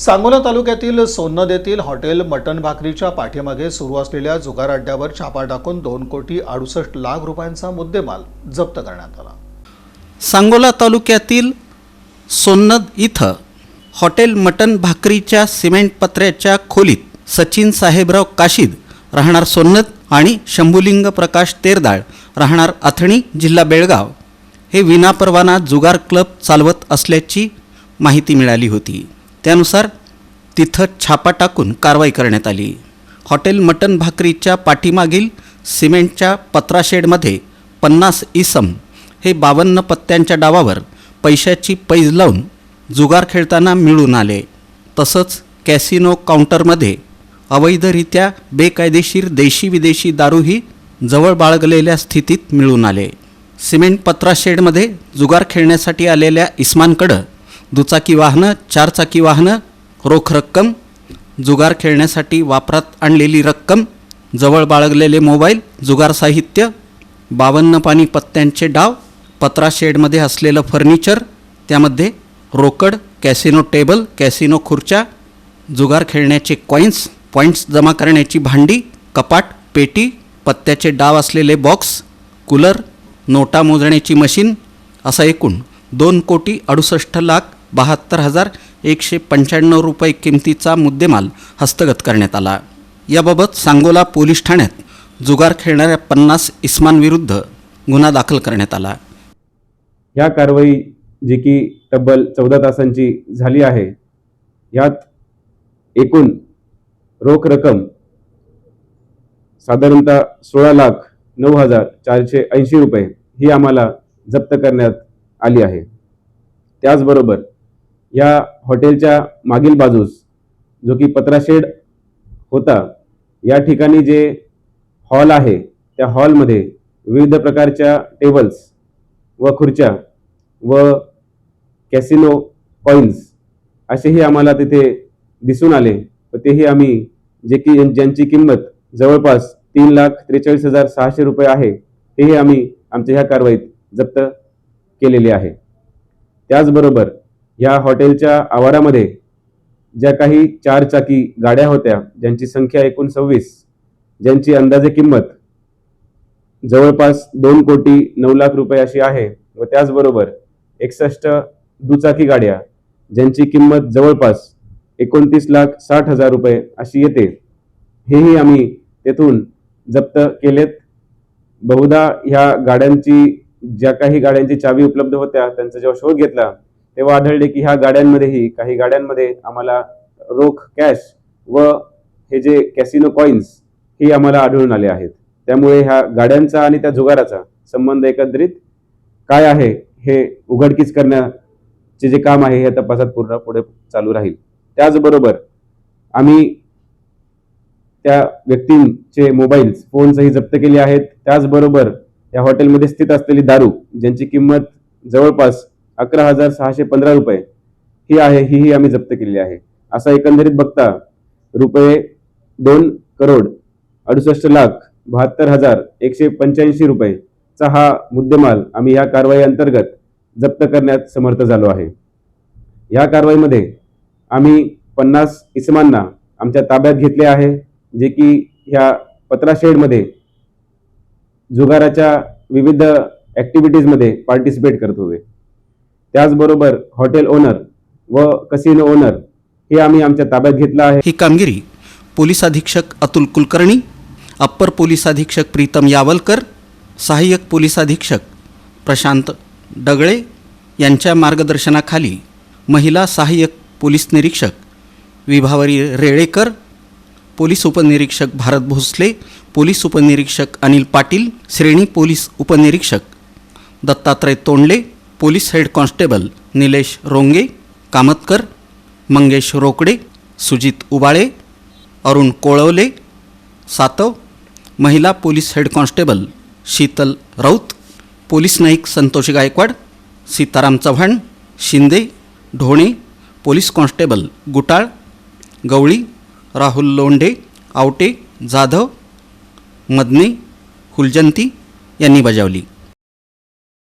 सांगोला तालुक्यातील सोन्नद येथील हॉटेल मटण भाकरीच्या पाठीमागे सुरू असलेल्या जुगार अड्ड्यावर छापा टाकून दोन कोटी अडुसष्ट लाख रुपयांचा मुद्देमाल जप्त करण्यात आला. सांगोला तालुक्यातील सोन्नद इथं हॉटेल मटण भाकरीच्या सिमेंट पत्र्याच्या खोलीत सचिन साहेबराव काशीद राहणार सोन्नद आणि शंभुलिंग प्रकाश तेरदाळ राहणार अथणी जिल्हा बेळगाव हे विनापरवाना जुगार क्लब चालवत असल्याची माहिती मिळाली होती. त्यानुसार तिथं छापा टाकून कारवाई करण्यात आली. हॉटेल मटण भाकरीच्या पाठीमागील सिमेंटच्या पत्राशेडमध्ये पन्नास इसम हे बावन्न पत्त्यांच्या डावावर पैशाची पैज लावून जुगार खेळताना मिळून आले. तसंच कॅसिनो काउंटरमध्ये अवैधरित्या बेकायदेशीर देशी विदेशी दारूही जवळ बाळगलेल्या स्थितीत मिळून आले. सिमेंट पत्राशेडमध्ये जुगार खेळण्यासाठी आलेल्या इस्मानकडं दुचाकी वाहनं चारचाकी वाहनं रोख रक्कम जुगार खेळण्यासाठी वापरात आणलेली रक्कम जवळ बाळगलेले मोबाईल जुगार साहित्य बावन्न पाणी पत्त्यांचे डाव पत्रा शेडमध्ये असलेलं फर्निचर त्यामध्ये रोकड कॅसिनो टेबल कॅसिनो खुर्च्या जुगार खेळण्याचे कॉईन्स पॉईंट्स जमा करण्याची भांडी कपाट पेटी पत्त्याचे डाव असलेले बॉक्स कूलर नोटा मोजण्याची मशीन असा एकूण दोन कोटी अडुसष्ट लाख बहात्तर हजार एकशे पंच्याण्णव रुपये किमतीचा मुद्देमाल हस्तगत करण्यात आला. याबाबत सांगोला पोलीस ठाण्यात जुगार खेळणाऱ्या पन्नास इस्मांविरुद्ध गुन्हा दाखल करण्यात आला. या कारवाई जी की तब्बल चौदा तासांची झाली आहे यात एकूण रोख रक्कम साधारणतः सोळा लाख नऊ हजार चारशे ऐंशी रुपये ही आम्हाला जप्त करण्यात आली आहे. त्याचबरोबर या हॉटेलच्या मागील बाजूस जो की पत्राशेड होता या ठिकाणी जे हॉल आहे त्या हॉलमध्ये विविध प्रकारच्या टेबल्स व खुर्च्या व कॅसिनो कॉईन्स असेही आम्हाला तिथे दिसून आले व तेही आम्ही जे की ज्यांची किंमत जवळपास तीन लाख त्रेचाळीस हजार सहाशे रुपये आहे तेही आम्ही आमच्या ह्या कारवाईत जप्त केलेले आहे. त्याचबरोबर ह्या हॉटेलच्या आवारामध्ये ज्या काही चार चाकी गाड्या होत्या ज्यांची संख्या एकूण सव्वीस ज्यांची अंदाजे किंमत जवळपास दोन कोटी नऊ लाख रुपये अशी आहे व त्याचबरोबर एकसष्ट दुचाकी गाड्या ज्यांची किंमत जवळपास एकोणतीस लाख साठ हजार रुपये अशी येते. हेही आम्ही तेथून जप्त केलेत. बहुधा ह्या गाड्यांची ज्या काही गाड्यांची चावी उपलब्ध होत्या त्यांचा जेव्हा शोध घेतला तेव्हा आढळले की ह्या गाड्यांमध्येही काही गाड्यांमध्ये आम्हाला रोख कॅश व हे जे कॅसिनो कॉईन्स हे आम्हाला आढळून आले आहेत. त्यामुळे ह्या गाड्यांचा आणि त्या जुगाराचा संबंध एकत्रित काय आहे हे उघडकीस करण्याचे जे काम आहे हे तपासात पूर्ण पुढे चालू राहील. त्याचबरोबर आम्ही त्या व्यक्तींचे मोबाईल्स फोनसही जप्त केले आहेत. त्याचबरोबर या हॉटेलमध्ये स्थित असलेली दारू ज्यांची किंमत जवळपास अकरा हजार सहाशे पंधरा रुपये. ही आहे ही आम्ही जप्त केलेली आहे. असा एकंदरीत बघता रुपये दोन करोड अडुसष्ट लाख बहात्तर हजार एकशे पंच्याऐंशी रुपयेचा हा मुद्देमाल आम्ही या कारवाई अंतर्गत जप्त करण्यात समर्थ झालो आहे. या कारवाईमध्ये आम्ही पन्नास इसमांना आमच्या ताब्यात घेतले आहे जे की ह्या पत्राशेडमध्ये जुगाराच्या विविध ॲक्टिव्हिटीजमध्ये पार्टिसिपेट करत होते. त्याचबरोबर हॉटेल ओनर व कसिनो ओनर हे आम्ही आमच्या ताब्यात घेतलं आहे. ही कामगिरी पोलीस अधीक्षक अतुल कुलकर्णी अप्पर पोलीस अधीक्षक प्रीतम यावलकर सहाय्यक पोलीस अधीक्षक प्रशांत डगळे यांच्या मार्गदर्शनाखाली महिला सहाय्यक पोलीस निरीक्षक विभावरी रेळेकर पोलीस उपनिरीक्षक भारत भोसले पोलीस उपनिरीक्षक अनिल पाटील श्रेणी पोलीस उपनिरीक्षक Dattatray Tondle police head constable Nilesh Ronge Kamatkar Mangesh Rokade Sujit Ubale Arun Kolwale Satav महिला police head constable Sheetal Raut police Naik Santosh Gaikwad Sitaram Chavan Shinde Dhone police constable Gutal Gawali Rahul Londhe Awate Jadhav Madane Huljanti यांनी बजावली.